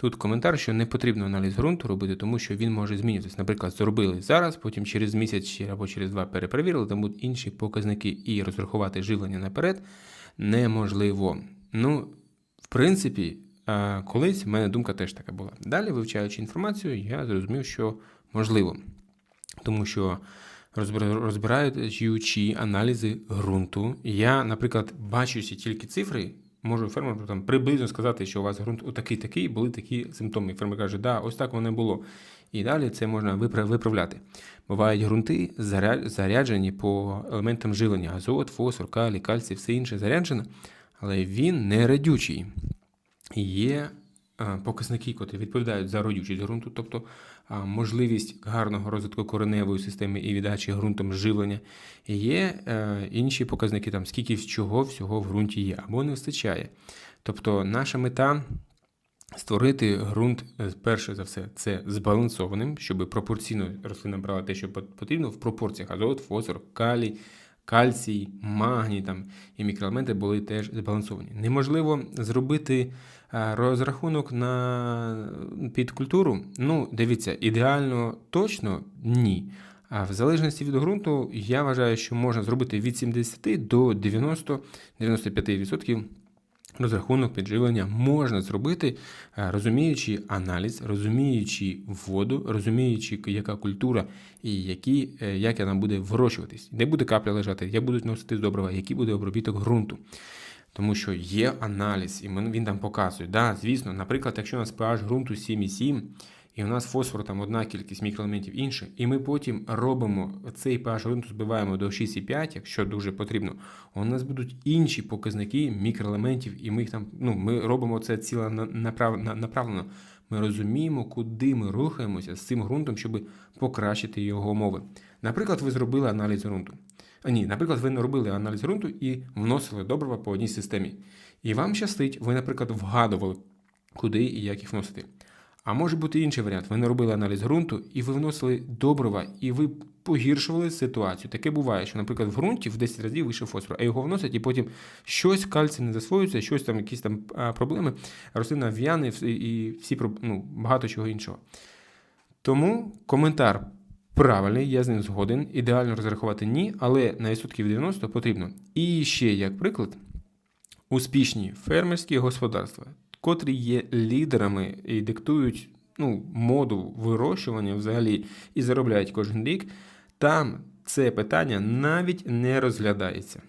Тут коментар, що не потрібно аналіз ґрунту робити, тому що він може змінюватися. Наприклад, зробили зараз, потім через місяць або через два перепровірили, там будуть інші показники і розрахувати живлення наперед неможливо. Ну, в принципі, колись в мене думка теж така була. Далі, вивчаючи інформацію, я зрозумів, що можливо. Тому що розбира- розбираючи аналізи ґрунту, я, наприклад, бачучи тільки цифри, можу фермеру там приблизно сказати, що у вас ґрунт отакий такий, були такі симптоми. Фермер каже, да, ось так воно було. І далі це можна випра- виправляти. Бувають ґрунти заряджені по елементам живлення: азот, фосфор, калій, кальцій, все інше заряджено, але він не радючий. Є показники, які відповідають за родючість ґрунту, тобто можливість гарного розвитку кореневої системи і віддачі ґрунтом живлення. Є е, інші показники, там, скільки чого всього в ґрунті є, або не вистачає. Тобто наша мета створити ґрунт, е, перше за все, це збалансованим, щоб пропорційно рослина брала те, що потрібно, в пропорціях азот, фосфор, калій, кальцій, магній там, і мікроелементи були теж збалансовані. Неможливо зробити е, розрахунок на під культуру. Ну, дивіться, ідеально точно ні. А в залежності від ґрунту, я вважаю, що можна зробити від 70 до 90-95% розрахунок підживлення можна зробити, е, розуміючи аналіз, розуміючи воду, розуміючи, яка культура і які, е, як вона буде вирощуватись. Де буде капля лежати, як будуть носити з добрива, який буде обробіток ґрунту. Тому що є аналіз, і він там показує. Да, звісно, наприклад, якщо у нас pH ґрунту 7,7, і у нас фосфору там одна кількість мікроелементів інша, і ми потім робимо цей pH ґрунту збиваємо до 6,5, якщо дуже потрібно, у нас будуть інші показники мікроелементів, і ми їх там, ну, ми робимо це ціле направлено. Ми розуміємо, куди ми рухаємося з цим ґрунтом, щоб покращити його умови. Наприклад, ви зробили аналіз ґрунту. А ні, наприклад, ви не робили аналіз ґрунту і вносили добрива по одній системі. І вам щастить, ви, наприклад, вгадували, куди і як їх вносити. А може бути інший варіант. Ви не робили аналіз ґрунту, і ви вносили добрива, і ви погіршували ситуацію. Таке буває, що, наприклад, в ґрунті в 10 разів вийшов фосфор, а його вносять, і потім щось кальцій не засвоюється, щось там, якісь там проблеми, рослина в'яне і всі ну, багато чого іншого. Тому коментар правильний, я з ним згоден. Ідеально розрахувати ні, але на відсотків 90 потрібно. І ще як приклад, успішні фермерські господарства, котрі є лідерами і диктують ну, моду вирощування взагалі і заробляють кожен рік, там це питання навіть не розглядається.